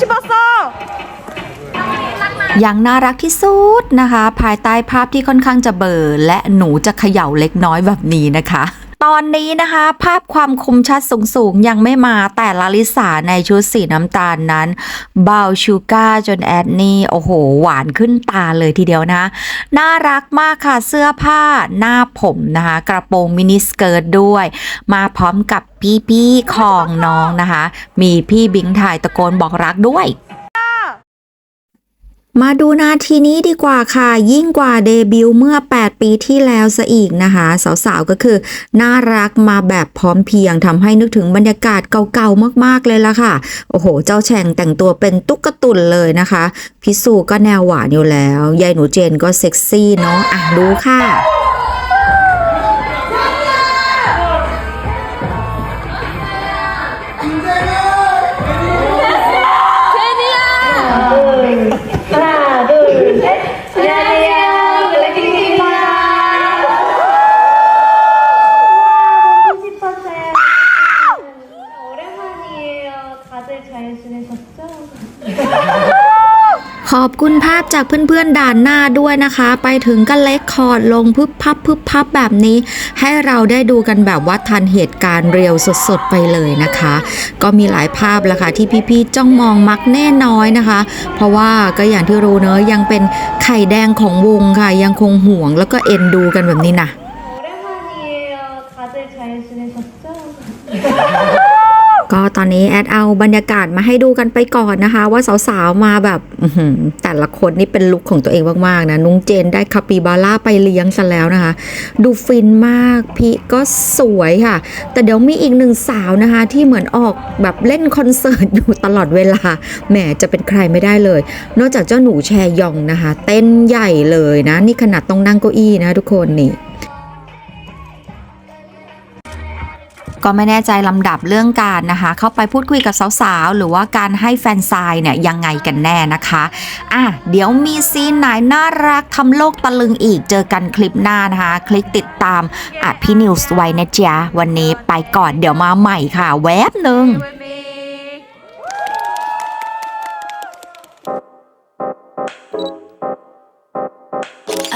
싶었어. ยังน่ารักที่สุดนะคะ ภายใต้ภาพที่ค่อนข้างจะเบลอและหนูจะเขย่าเล็กน้อยแบบนี้นะคะ ตอนนี้นะคะ ภาพความคมชัดสูงๆ ยังไม่มาแต่ลาลิสาในชุดสีน้ำตาลนั้นเบาชูก้าจนแอดนี่ โอ้โห หวานขึ้นตาเลยทีเดียวนะ น่ารักมากค่ะเสื้อผ้าหน้าผมนะคะ กระโปรงมินิสเกิร์ตด้วย มาพร้อมกับพี่ๆของน้องนะคะ มีพี่บิงถ่ายตะโกนบอกรักด้วย มาดูนาทีนี้ดีกว่าค่ะ ยิ่งกว่าเดบิวต์เมื่อ 8 ปีที่แล้วซะอีกนะคะ สาวๆก็คือ น่ารักมาแบบพร้อมเพียงทำให้นึกถึงบรรยากาศเก่าๆมากๆเลยละค่ะ โอ้โห เจ้าแฉ่งแต่งตัวเป็นตุ๊กตุนเลยนะคะ พิสูก็แนวหวานอยู่แล้ว ยายหนูเจนก็เซ็กซี่เนาะอะดูค่ะ 잘 지내셨죠? ขอบคุณภาพจากเพื่อนๆด่านหน้าด้วยนะคะ ไปถึงก็เล็กคอร์ดลงพึบพับพึบพับแบบนี้ ให้เราได้ดูกันแบบว่าทันเหตุการณ์เรียวสดๆไปเลยนะคะ ก็มีหลายภาพละค่ะที่พี่ๆจ้องมองมักแน่น้อยนะคะ เพราะว่าก็อย่างที่รู้เนอะยังเป็นไข่แดงของวงค่ะ ยังคงห่วงแล้วก็เอ็นดูกันแบบนี้นะ 오랜만이에요. 다들 잘 지내셨죠? ก็ตอนนี้แอดเอาบรรยากาศมาให้ดูกันไปก่อนนะคะ ว่าสาวๆมาแบบแต่ละคนนี่เป็นลุคของตัวเองมากๆนะ นุ้งเจนได้คาปิบาร่าไปเลี้ยงซะแล้วนะคะ ดูฟินมากพี่ก็สวยค่ะ แต่เดี๋ยวมีอีกหนึ่งสาวนะคะ ที่เหมือนออกแบบเล่นคอนเสิร์ตอยู่ตลอดเวลาแหมจะเป็นใครไม่ได้เลย นอกจากเจ้าหนูแชยองนะคะ เต้นใหญ่เลยนะ นี่ขนาดต้องนั่งเก้าอี้นะทุกคนนี่ ก็ไม่แน่ใจลำดับเรื่องการนะคะ เข้าไปพูดคุยกับสาวๆ หรือว่าการให้แฟนซายเนี่ยยังไงกันแน่นะคะอะเดี๋ยวมีซีนไหนน่ารักทำโลกตะลึงอีกเจอกันคลิปหน้านะคะ คลิกติดตามอะพี่นิวส์ไว้นะจ๊ะวันนี้ไปก่อนเดี๋ยวมาใหม่ค่ะ แวบหนึ่ง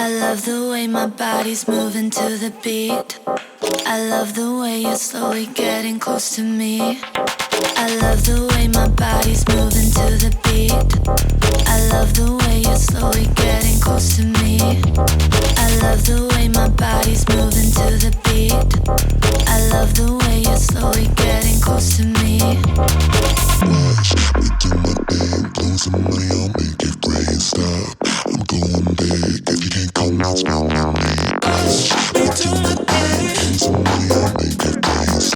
I love the way my body's moving to the beat. I love the way you're slowly getting close to me. I love the way my body's moving to the beat. I love the way you're slowly getting close to me. I love the way my body's moving to the beat.